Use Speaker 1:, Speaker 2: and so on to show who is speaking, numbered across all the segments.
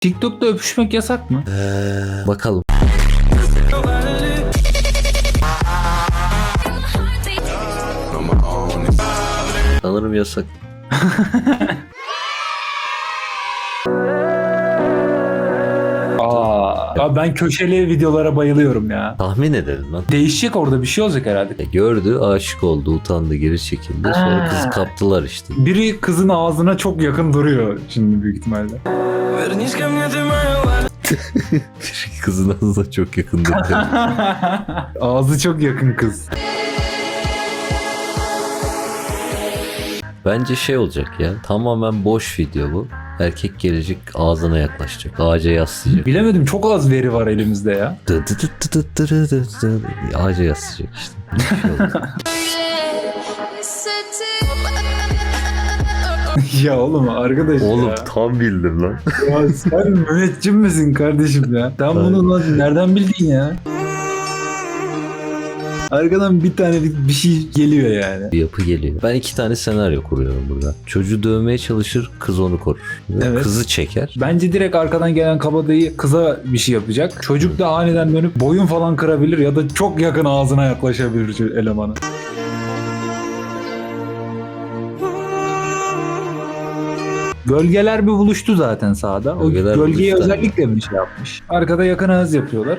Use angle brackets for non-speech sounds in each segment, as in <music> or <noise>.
Speaker 1: TikTok'ta öpüşmek yasak mı?
Speaker 2: Ee, bakalım. Sanırım yasak. <laughs>
Speaker 1: ya ben köşeli videolara bayılıyorum ya.
Speaker 2: Tahmin edelim lan.
Speaker 1: Değişecek orada bir şey olacak herhalde.
Speaker 2: Ya gördü, aşık oldu, utandı, geri çekildi. Sonra
Speaker 1: Ha.
Speaker 2: kızı kaptılar işte.
Speaker 1: Biri kızın ağzına çok yakın duruyor şimdi büyük ihtimalle. <laughs>
Speaker 2: Kızın ağzına çok yakın duruyor. <laughs>
Speaker 1: Ağzı çok yakın kız.
Speaker 2: Bence şey olacak ya. Tamamen boş video bu. Erkek gelecek ağzına yaklaşacak. Ağaca yaslayacak.
Speaker 1: Bilemedim çok az veri var elimizde ya.
Speaker 2: Dı dı dı dı dı dı dı dı. Ağaca yaslayacak işte. Şey <laughs> <laughs>
Speaker 1: ya oğlum arkadaş
Speaker 2: Oğlum
Speaker 1: ya.
Speaker 2: tam bildim lan.
Speaker 1: ya sen müneccim misin kardeşim ya? Sen bunu lan nereden bildin ya? Arkadan bir tane bir şey geliyor yani.
Speaker 2: Bir yapı geliyor. Ben iki tane senaryo kuruyorum burada. Çocuğu dövmeye çalışır, kız onu korur. Ve
Speaker 1: Evet.
Speaker 2: Kızı çeker.
Speaker 1: Bence direkt arkadan gelen kabadayı kıza bir şey yapacak. Çocuk da aniden dönüp boyun falan kırabilir ya da çok yakın ağzına yaklaşabilir elemanı. Gölgeler bir buluştu zaten sahada. O
Speaker 2: Gölgeler buluştu.
Speaker 1: özellikle bir şey yapmış. Arkada yakın ağız yapıyorlar.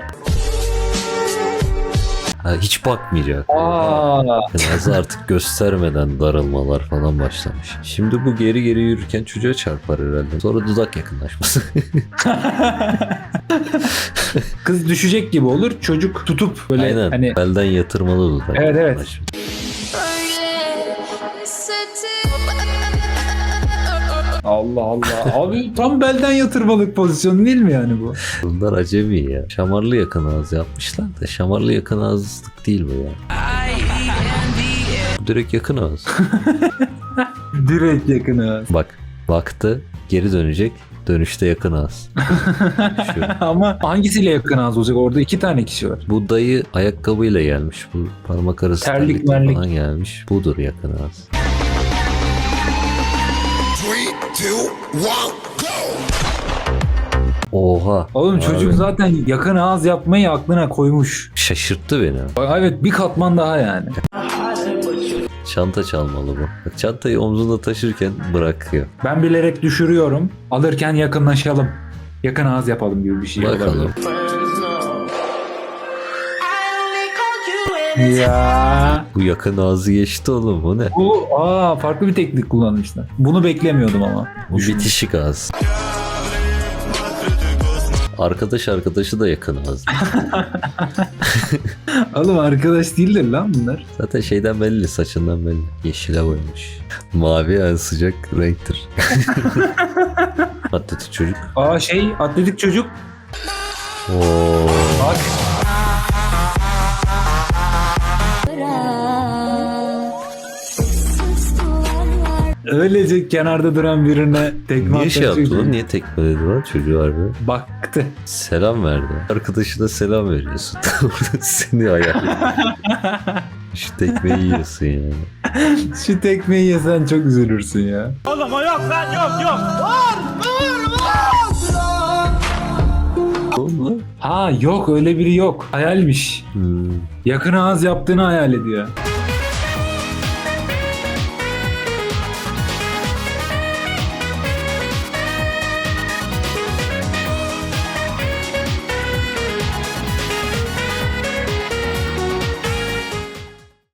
Speaker 2: Ha, hiç bakmayacak.
Speaker 1: Aa,
Speaker 2: Nazı artık göstermeden darılmalar falan başlamış. Şimdi bu geri geri yürürken çocuğa çarpar herhalde. Sonra dudak yakınlaşması.
Speaker 1: kız düşecek gibi olur. Çocuk tutup böyle
Speaker 2: Aynen.
Speaker 1: hani
Speaker 2: Belden yatırmalı dudak
Speaker 1: Evet, evet.
Speaker 2: yakınlaşması.
Speaker 1: Allah Allah. Abi tam belden yatırmalık pozisyonu değil mi yani bu?
Speaker 2: Bunlar acemi ya. Şamarlı yakın ağız yapmışlar da şamarlı yakın ağızlık değil bu ya. Direkt yakın ağız. <laughs>
Speaker 1: Direkt yakın ağız.
Speaker 2: Bak baktı geri dönecek. Dönüşte yakın ağız. Şu. <laughs>
Speaker 1: Ama hangisiyle yakın ağız olacak? Orada iki tane kişi var.
Speaker 2: Bu dayı ayakkabıyla gelmiş. Bu parmak arası
Speaker 1: Terlik,
Speaker 2: terlikle
Speaker 1: merlik.
Speaker 2: falan gelmiş. Budur yakın ağız.
Speaker 3: Two, one, go!
Speaker 2: Oha.
Speaker 1: Oğlum
Speaker 2: Abi,
Speaker 1: çocuk zaten yakın ağız yapmayı aklına koymuş.
Speaker 2: Şaşırttı beni.
Speaker 1: Evet bir katman daha yani.
Speaker 2: Çanta çalmalı bu. Bak çantayı omzunda taşırken bırakıyor.
Speaker 1: Ben bilerek düşürüyorum. Alırken yakınlaşalım. Yakın ağız yapalım gibi bir şey
Speaker 2: Bakalım.
Speaker 1: olabilir. Ya.
Speaker 2: Bu yakın ağzı geçti oğlum bu ne?
Speaker 1: Bu aa farklı bir teknik kullanmışlar. Bunu beklemiyordum ama.
Speaker 2: Bu bitişik ağız. Arkadaş arkadaşı da yakın ağız. <laughs>
Speaker 1: Oğlum arkadaş değildir lan bunlar.
Speaker 2: Zaten şeyden belli, saçından belli. Yeşile boyamış. Mavi en sıcak renktir. <laughs> Atletik çocuk.
Speaker 1: Aa şey atletik çocuk.
Speaker 2: Oo.
Speaker 1: Bak. Öylece kenarda duran birine tekme
Speaker 2: Niye şey yaptı lan? Niye tekmeledi lan çocuğu harbi?
Speaker 1: Baktı.
Speaker 2: Selam verdi. Arkadaşına selam veriyorsun. <laughs> Seni ayarlıyor. <laughs> Şu tekmeyi yiyorsun yani.
Speaker 1: Şu tekmeyi yesen çok üzülürsün ya.
Speaker 2: Oğlum lan.
Speaker 1: Ha yok öyle biri yok. Hayalmiş.
Speaker 2: Hmm.
Speaker 1: Yakın ağız yaptığını hayal ediyor.